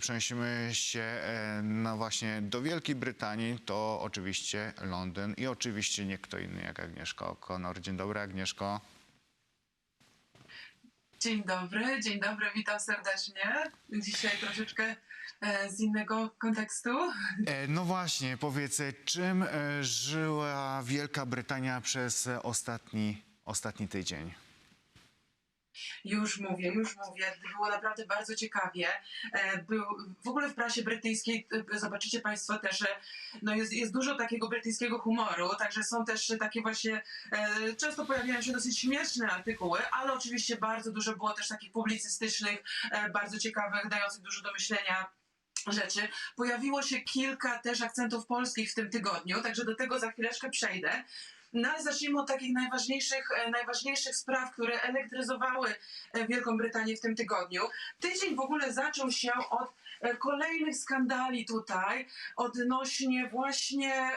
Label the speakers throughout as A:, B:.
A: Przenosimy się e, no właśnie do Wielkiej Brytanii, to oczywiście Londyn i oczywiście nie kto inny jak Agnieszka O'Connor. Dzień dobry Agnieszko.
B: Dzień dobry, dzień dobry, witam serdecznie. Dzisiaj troszeczkę e, z innego kontekstu.
A: E, No właśnie, powiedz, czym żyła Wielka Brytania przez ostatni, ostatni tydzień?
B: Już mówię, już mówię. Było naprawdę bardzo ciekawie. E, Był, w ogóle w prasie brytyjskiej e, zobaczycie Państwo też, że no jest, jest dużo takiego brytyjskiego humoru, także są też takie właśnie, e, często pojawiają się dosyć śmieszne artykuły, ale oczywiście bardzo dużo było też takich publicystycznych, e, bardzo ciekawych, dających dużo do myślenia rzeczy. Pojawiło się kilka też akcentów polskich w tym tygodniu, także do tego za chwileczkę przejdę. No ale zacznijmy od takich najważniejszych, e, najważniejszych spraw, które elektryzowały e, Wielką Brytanię w tym tygodniu. Tydzień w ogóle zaczął się od e, kolejnych skandali tutaj odnośnie właśnie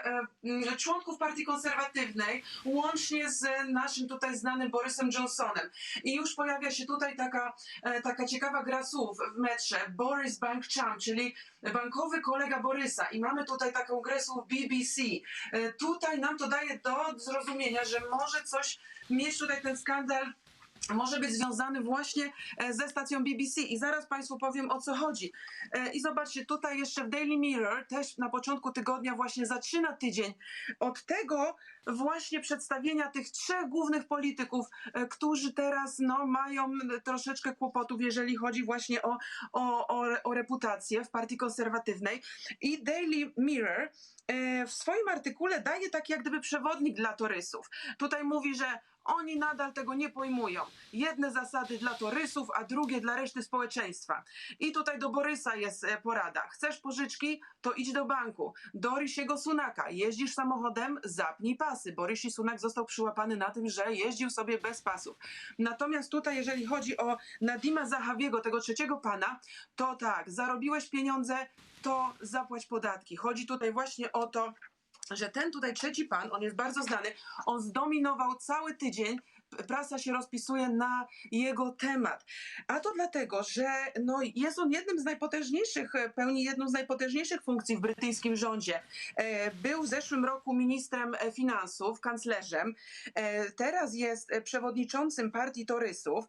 B: członków partii konserwatywnej, łącznie z naszym tutaj znanym Borysem Johnsonem. I już pojawia się tutaj taka, taka ciekawa gra słów w metrze. Boris Bank Cham, czyli bankowy kolega Borysa. I mamy tutaj taką grę słów BBC. Tutaj nam to daje do zrozumienia, że może coś mieć tutaj ten skandal może być związany właśnie e, ze stacją BBC i zaraz Państwu powiem o co chodzi. E, I zobaczcie, tutaj jeszcze w Daily Mirror też na początku tygodnia właśnie zaczyna tydzień od tego właśnie przedstawienia tych trzech głównych polityków, e, którzy teraz no, mają troszeczkę kłopotów, jeżeli chodzi właśnie o, o, o, o reputację w partii konserwatywnej. I Daily Mirror w swoim artykule daje taki jak gdyby przewodnik dla torysów. Tutaj mówi, że oni nadal tego nie pojmują. Jedne zasady dla torysów, a drugie dla reszty społeczeństwa. I tutaj do Borysa jest e, porada. Chcesz pożyczki? To idź do banku. Do Rysiego Sunaka. Jeździsz samochodem? Zapnij pasy, bo Sunak został przyłapany na tym, że jeździł sobie bez pasów. Natomiast tutaj, jeżeli chodzi o Nadima Zahawiego, tego trzeciego pana, to tak, zarobiłeś pieniądze, to zapłać podatki. Chodzi tutaj właśnie o to, że ten tutaj trzeci pan, on jest bardzo znany, on zdominował cały tydzień, prasa się rozpisuje na jego temat. A to dlatego, że no, jest on jednym z najpotężniejszych, e, pełni jedną z najpotężniejszych funkcji w brytyjskim rządzie. E, Był w zeszłym roku ministrem e, finansów, kanclerzem, teraz jest przewodniczącym partii Torysów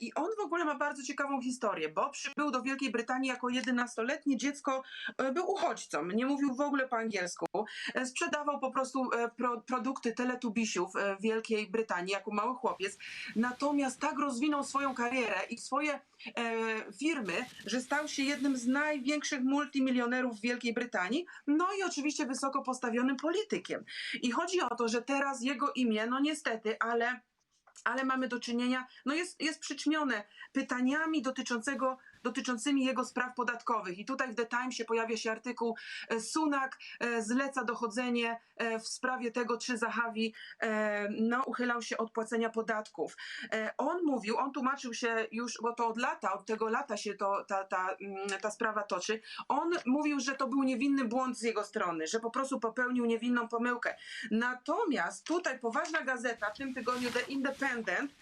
B: i on w ogóle ma bardzo ciekawą historię, bo przybył do Wielkiej Brytanii jako 11-letnie dziecko, był uchodźcą, nie mówił w ogóle po angielsku, sprzedawał po prostu pro, produkty teletubisiów w Wielkiej Brytanii jako mały chłopiec. Natomiast tak rozwinął swoją karierę i swoje e, firmy, że stał się jednym z największych multimilionerów w Wielkiej Brytanii, no i oczywiście wysoko postawionym politykiem. I chodzi o to, że teraz jego imię, no niestety, ale ale mamy do czynienia, no jest, jest przyćmione pytaniami dotyczącego, dotyczącymi jego spraw podatkowych. I tutaj w The Timesie pojawia się artykuł e, Sunak e, zleca dochodzenie e, w sprawie tego, czy Zahawi no, uchylał się od płacenia podatków. On mówił, on tłumaczył się już, bo to od lata, od tego lata się to, ta, ta, mm, ta sprawa toczy. On mówił, że to był niewinny błąd z jego strony, że po prostu popełnił niewinną pomyłkę. Natomiast tutaj poważna gazeta w tym tygodniu The Independent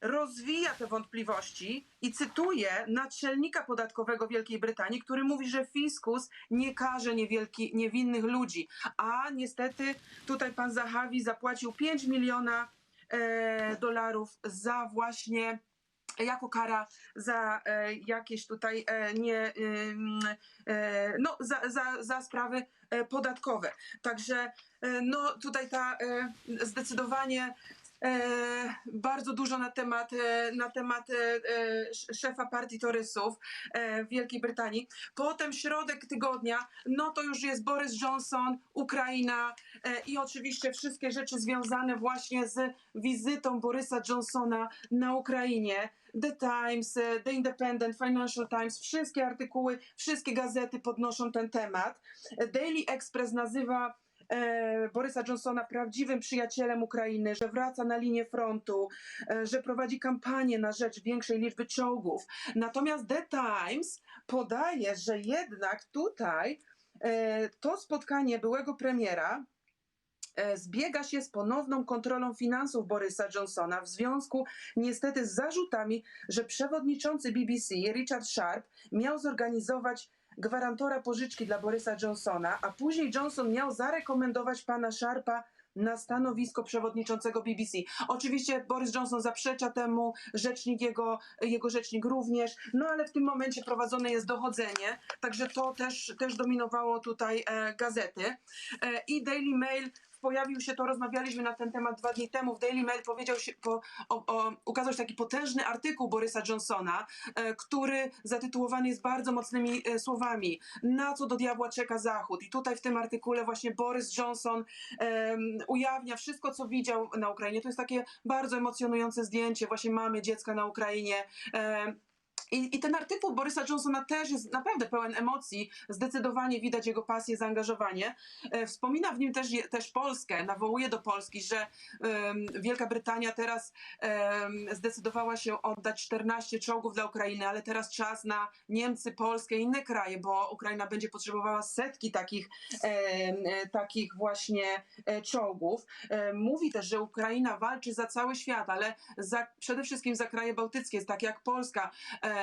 B: rozwija te wątpliwości i cytuje naczelnika podatkowego Wielkiej Brytanii, który mówi, że fiskus nie karze niewielki, niewinnych ludzi. A niestety tutaj pan Zahawi zapłacił 5 miliona e, dolarów za właśnie jako kara za e, jakieś tutaj e, nie, e, no, za, za, za sprawy e, podatkowe. Także e, no, tutaj ta e, zdecydowanie e, bardzo dużo na temat, e, na temat e, e, sz- szefa partii Torysów e, w Wielkiej Brytanii. Potem środek tygodnia, no to już jest Boris Johnson, Ukraina e, i oczywiście wszystkie rzeczy związane właśnie z wizytą Borysa Johnsona na Ukrainie. The Times, e, The Independent, Financial Times, wszystkie artykuły, wszystkie gazety podnoszą ten temat. E, Daily Express nazywa e, Borysa Johnsona prawdziwym przyjacielem Ukrainy, że wraca na linię frontu, e, że prowadzi kampanię na rzecz większej liczby czołgów. Natomiast The Times podaje, że jednak tutaj e, to spotkanie byłego premiera e, zbiega się z ponowną kontrolą finansów Borysa Johnsona w związku niestety z zarzutami, że przewodniczący BBC Richard Sharp miał zorganizować gwarantora pożyczki dla Borysa Johnsona, a później Johnson miał zarekomendować pana Sharpa na stanowisko przewodniczącego BBC. Oczywiście Boris Johnson zaprzecza temu, rzecznik jego, jego rzecznik również, no ale w tym momencie prowadzone jest dochodzenie, także to też, też dominowało tutaj e, gazety. E, I Daily Mail pojawił się, to rozmawialiśmy na ten temat dwa dni temu, w Daily Mail powiedział się, po, o, o, ukazał się taki potężny artykuł Borysa Johnsona, e, który zatytułowany jest bardzo mocnymi e, słowami. Na co do diabła czeka Zachód? I tutaj w tym artykule właśnie Boris Johnson em, ujawnia wszystko, co widział na Ukrainie. To jest takie bardzo emocjonujące zdjęcie właśnie mamy dziecka na Ukrainie. I, I ten artykuł Borysa Johnsona też jest naprawdę pełen emocji. Zdecydowanie widać jego pasję, zaangażowanie. E, Wspomina w nim też, też Polskę, nawołuje do Polski, że em, Wielka Brytania teraz em, zdecydowała się oddać 14 czołgów dla Ukrainy, ale teraz czas na Niemcy, Polskę i inne kraje, bo Ukraina będzie potrzebowała setki takich, e, takich właśnie e, czołgów. E, Mówi też, że Ukraina walczy za cały świat, ale za, przede wszystkim za kraje bałtyckie, takie jak Polska e,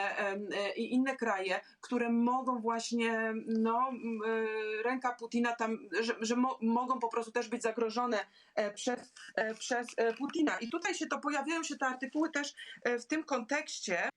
B: i inne kraje, które mogą właśnie, no, e, ręka Putina tam, że, że mo, mogą po prostu też być zagrożone e, przez, e, przez e, Putina. I tutaj się to pojawiają się te artykuły też e, w tym kontekście.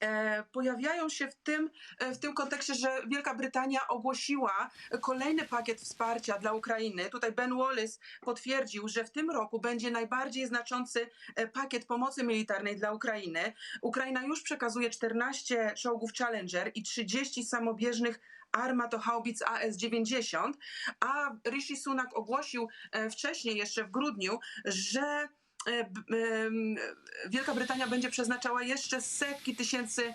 B: E, pojawiają się w tym, e, w tym kontekście, że Wielka Brytania ogłosiła kolejny pakiet wsparcia dla Ukrainy. Tutaj Ben Wallace potwierdził, że w tym roku będzie najbardziej znaczący e, pakiet pomocy militarnej dla Ukrainy. Ukraina już przekazuje 14 czołgów Challenger i 30 samobieżnych armatohaubic AS-90, a Rishi Sunak ogłosił wcześniej, jeszcze w grudniu, że Wielka Brytania będzie przeznaczała jeszcze setki tysięcy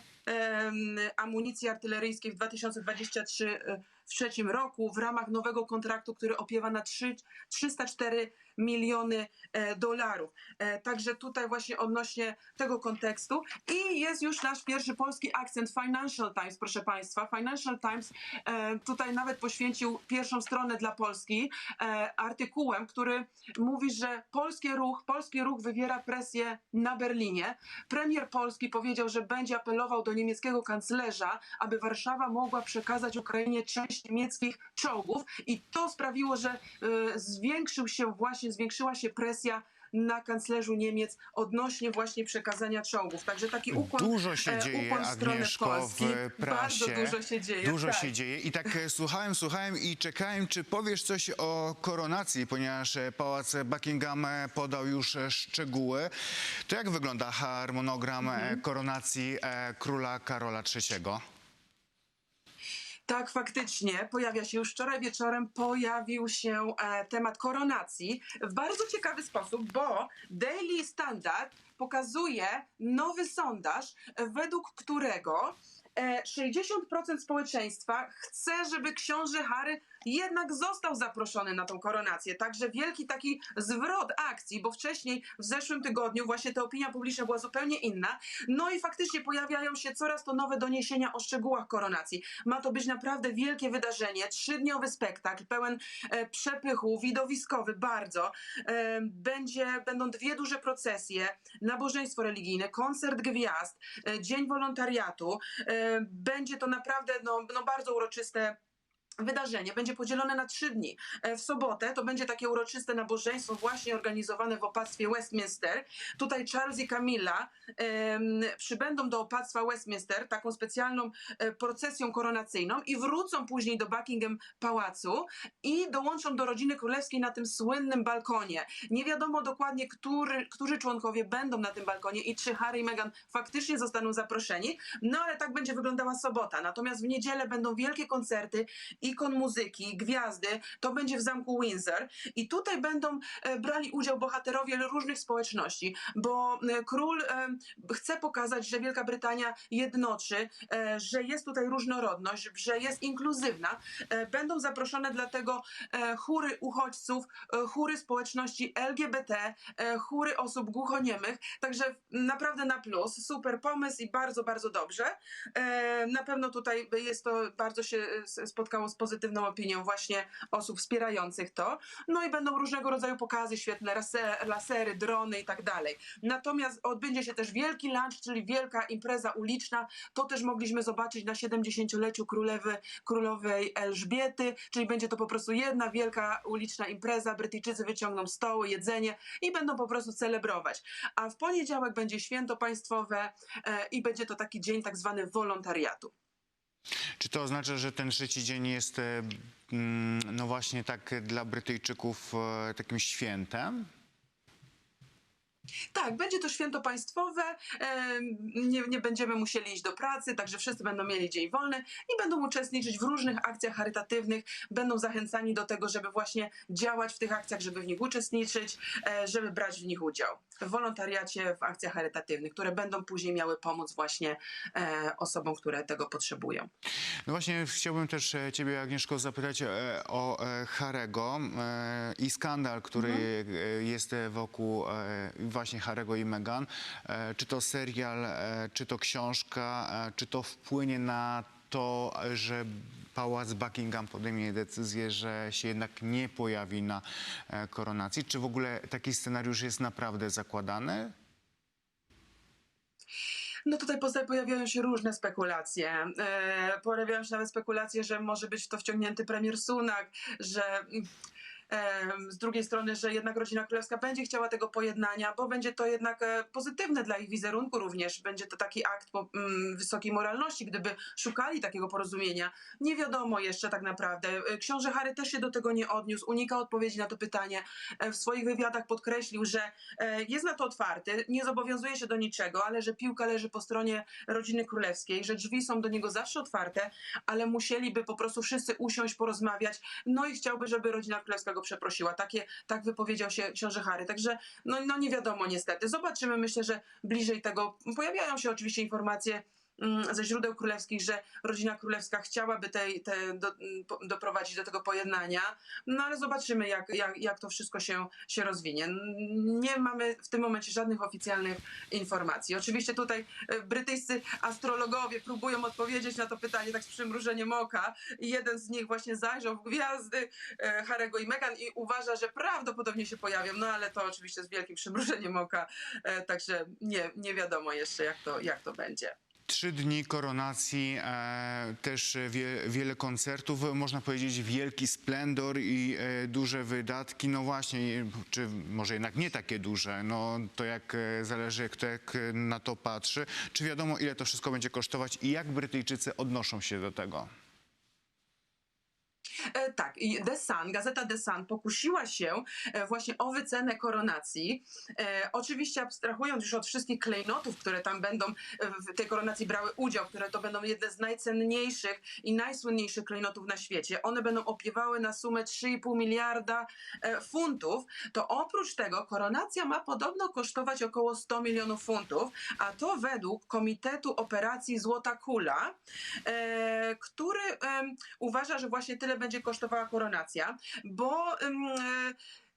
B: amunicji artyleryjskiej w 2023 e, w trzecim roku w ramach nowego kontraktu, który opiewa na trzy- 304 miliony e, dolarów. E, Także tutaj właśnie odnośnie tego kontekstu i jest już nasz pierwszy polski akcent Financial Times, proszę Państwa. Financial Times e, tutaj nawet poświęcił pierwszą stronę dla Polski artykułem, który mówi, że polski ruch, polski ruch wywiera presję na Berlinie. Premier Polski powiedział, że będzie apelował do niemieckiego kanclerza, aby Warszawa mogła przekazać Ukrainie część niemieckich czołgów i to sprawiło, że e, zwiększył się właśnie, zwiększyła się presja na kanclerzu Niemiec odnośnie właśnie przekazania czołgów. Także taki ukłon
A: Dużo się
B: e,
A: dzieje,
B: ukłon w stronę
A: Agnieszko,
B: Polski.
A: w prasie.
B: Bardzo dużo się dzieje.
A: Dużo
B: tak.
A: się dzieje. I tak e, słuchałem, słuchałem i czekałem, czy powiesz coś o koronacji, ponieważ e, Pałac Buckingham podał już szczegóły. To jak wygląda harmonogram
B: Mhm.
A: koronacji króla Karola III?
B: Tak, faktycznie pojawia się już wczoraj wieczorem, pojawił się e, temat koronacji w bardzo ciekawy sposób, bo Daily Standard pokazuje nowy sondaż, według którego e, 60% społeczeństwa chce, żeby książę Harry jednak został zaproszony na tą koronację. Także wielki taki zwrot akcji, bo wcześniej w zeszłym tygodniu właśnie ta opinia publiczna była zupełnie inna. No i faktycznie pojawiają się coraz to nowe doniesienia o szczegółach koronacji. Ma to być naprawdę wielkie wydarzenie, trzydniowy spektakl, pełen e, przepychu, widowiskowy bardzo. E, będzie, będą dwie duże procesje, nabożeństwo religijne, koncert gwiazd, e, dzień wolontariatu. E, będzie to naprawdę no, no bardzo uroczyste wydarzenie będzie podzielone na trzy dni. E, W sobotę to będzie takie uroczyste nabożeństwo właśnie organizowane w opactwie Westminster. Tutaj Charles i Camilla em, przybędą do opactwa Westminster taką specjalną e, procesją koronacyjną i wrócą później do Buckingham Pałacu i dołączą do rodziny królewskiej na tym słynnym balkonie. Nie wiadomo dokładnie, który, którzy członkowie będą na tym balkonie i czy Harry i Meghan faktycznie zostaną zaproszeni, no ale tak będzie wyglądała sobota. Natomiast w niedzielę będą wielkie koncerty ikon muzyki, gwiazdy. To będzie w zamku Windsor. I tutaj będą e, brali udział bohaterowie różnych społeczności, bo e, król e, chce pokazać, że Wielka Brytania jednoczy, że jest tutaj różnorodność, że jest inkluzywna. Będą zaproszone dlatego chóry uchodźców, chóry społeczności LGBT, chóry osób głuchoniemych. Także naprawdę na plus. Super pomysł i bardzo, bardzo dobrze. Na pewno tutaj jest to bardzo się spotkało z z pozytywną opinią właśnie osób wspierających to. No i będą różnego rodzaju pokazy świetne, laser, lasery, drony i tak dalej. Natomiast odbędzie się też wielki lunch, czyli wielka impreza uliczna. To też mogliśmy zobaczyć na 70-leciu królewy, królowej Elżbiety, czyli będzie to po prostu jedna wielka uliczna impreza. Brytyjczycy wyciągną stoły, jedzenie i będą po prostu celebrować. A w poniedziałek będzie święto państwowe e, i będzie to taki dzień tak zwany wolontariatu.
A: Czy to oznacza, że ten trzeci dzień jest, e, mm, no właśnie tak dla Brytyjczyków e, takim świętem?
B: Tak, będzie to święto państwowe, nie, nie będziemy musieli iść do pracy, także wszyscy będą mieli dzień wolny i będą uczestniczyć w różnych akcjach charytatywnych, będą zachęcani do tego, żeby właśnie działać w tych akcjach, żeby w nich uczestniczyć, e, żeby brać w nich udział. W wolontariacie, w akcjach charytatywnych, które będą później miały pomóc właśnie e, osobom, które tego potrzebują.
A: No właśnie chciałbym też e, ciebie, Agnieszko, zapytać o Harego i skandal, który e, jest wokół właśnie Harego i Meghan. E, Czy to serial, e, czy to książka, e, czy to wpłynie na to, że Pałac Buckingham podejmie decyzję, że się jednak nie pojawi na koronacji? Czy w ogóle taki scenariusz jest naprawdę zakładany?
B: No tutaj pojawiają się różne spekulacje. Pojawiają się nawet spekulacje, że może być w to wciągnięty premier Sunak, że z drugiej strony, że jednak rodzina królewska będzie chciała tego pojednania, bo będzie to jednak e, pozytywne dla ich wizerunku również. Będzie to taki akt mm, wysokiej moralności, gdyby szukali takiego porozumienia. Nie wiadomo jeszcze tak naprawdę. E, Książę Harry też się do tego nie odniósł, unika odpowiedzi na to pytanie. E, W swoich wywiadach podkreślił, że jest na to otwarty, nie zobowiązuje się do niczego, ale że piłka leży po stronie rodziny królewskiej, że drzwi są do niego zawsze otwarte, ale musieliby po prostu wszyscy usiąść, porozmawiać. No i chciałby, żeby rodzina królewska go przeprosiła. Takie, tak wypowiedział się książę Harry. Także no, no nie wiadomo niestety. Zobaczymy. Myślę, że bliżej tego pojawiają się oczywiście informacje ze źródeł królewskich, że rodzina królewska chciałaby tej, te, do, mm, doprowadzić do tego pojednania, no ale zobaczymy, jak, jak, jak to wszystko się, się rozwinie. Nie mamy w tym momencie żadnych oficjalnych informacji. Oczywiście tutaj e, brytyjscy astrologowie próbują odpowiedzieć na to pytanie tak z przymrużeniem oka jeden z nich właśnie zajrzał w gwiazdy e, Harego i Meghan i uważa, że prawdopodobnie się pojawią, no ale to oczywiście z wielkim przymrużeniem oka, e, także nie, nie wiadomo jeszcze jak to, jak to będzie.
A: Trzy dni koronacji, e, też wie, wiele koncertów, można powiedzieć wielki splendor i e, duże wydatki. No właśnie, czy może jednak nie takie duże, no to jak e, zależy kto jak na to patrzy. Czy wiadomo ile to wszystko będzie kosztować i jak Brytyjczycy odnoszą się do tego?
B: E, tak, The Sun, gazeta The Sun pokusiła się e, właśnie o wycenę koronacji. E, oczywiście abstrahując już od wszystkich klejnotów, które tam będą w tej koronacji brały udział, które to będą jedne z najcenniejszych i najsłynniejszych klejnotów na świecie. One będą opiewały na sumę 3,5 miliarda funtów. To oprócz tego koronacja ma podobno kosztować około 100 milionów funtów, a to według Komitetu Operacji Złota Kula, który uważa, że właśnie tyle będzie kosztowała koronacja, bo e,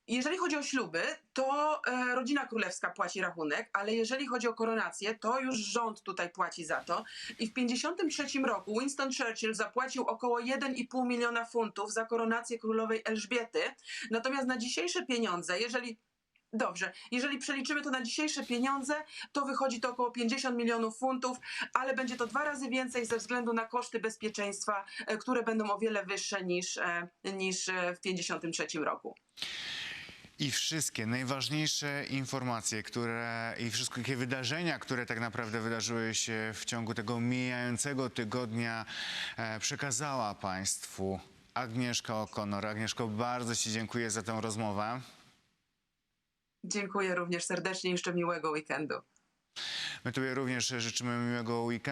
B: jeżeli chodzi o śluby, to e, rodzina królewska płaci rachunek, ale jeżeli chodzi o koronację, to już rząd tutaj płaci za to. I w 1953 roku Winston Churchill zapłacił około 1,5 miliona funtów za koronację królowej Elżbiety. Natomiast na dzisiejsze pieniądze, jeżeli Dobrze, jeżeli przeliczymy to na dzisiejsze pieniądze, to wychodzi to około 50 milionów funtów, ale będzie to dwa razy więcej ze względu na koszty bezpieczeństwa, e, które będą o wiele wyższe niż, e, niż e, w 1953 roku.
A: I wszystkie najważniejsze informacje, które i wszystkie wydarzenia, które tak naprawdę wydarzyły się w ciągu tego mijającego tygodnia, przekazała Państwu Agnieszka O'Connor. Agnieszko, bardzo Ci dziękuję za tę rozmowę.
B: Dziękuję również serdecznie i jeszcze miłego weekendu.
A: My Tobie również życzymy miłego weekendu.